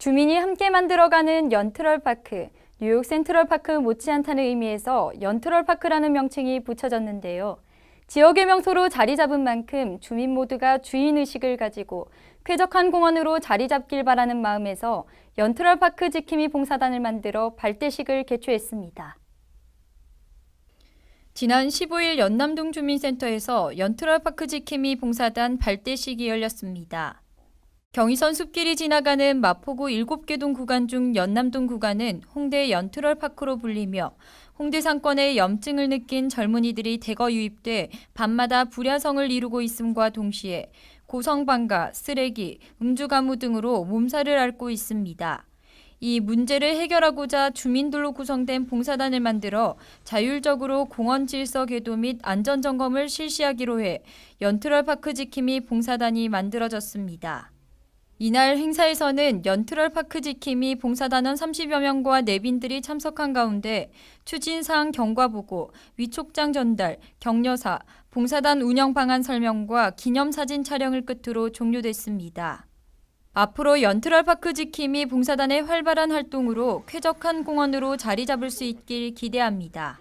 주민이 함께 만들어가는 연트럴파크, 뉴욕 센트럴파크 못지않다는 의미에서 연트럴파크라는 명칭이 붙여졌는데요. 지역의 명소로 자리 잡은 만큼 주민 모두가 주인의식을 가지고 쾌적한 공원으로 자리 잡길 바라는 마음에서 연트럴파크 지킴이 봉사단을 만들어 발대식을 개최했습니다. 지난 15일 연남동 주민센터에서 연트럴파크 지킴이 봉사단 발대식이 열렸습니다. 경의선 숲길이 지나가는 마포구 7개 동 구간 중 연남동 구간은 홍대 연트럴 파크로 불리며 홍대 상권에 염증을 느낀 젊은이들이 대거 유입돼 밤마다 불야성을 이루고 있음과 동시에 고성방가, 쓰레기, 음주 가무 등으로 몸살을 앓고 있습니다. 이 문제를 해결하고자 주민들로 구성된 봉사단을 만들어 자율적으로 공원 질서 개도 및 안전 점검을 실시하기로 해 연트럴 파크 지킴이 봉사단이 만들어졌습니다. 이날 행사에서는 연트럴 파크 지킴이 봉사단원 30여 명과 내빈들이 참석한 가운데 추진사항 경과보고, 위촉장 전달, 격려사, 봉사단 운영 방안 설명과 기념사진 촬영을 끝으로 종료됐습니다. 앞으로 연트럴 파크 지킴이 봉사단의 활발한 활동으로 쾌적한 공원으로 자리 잡을 수 있길 기대합니다.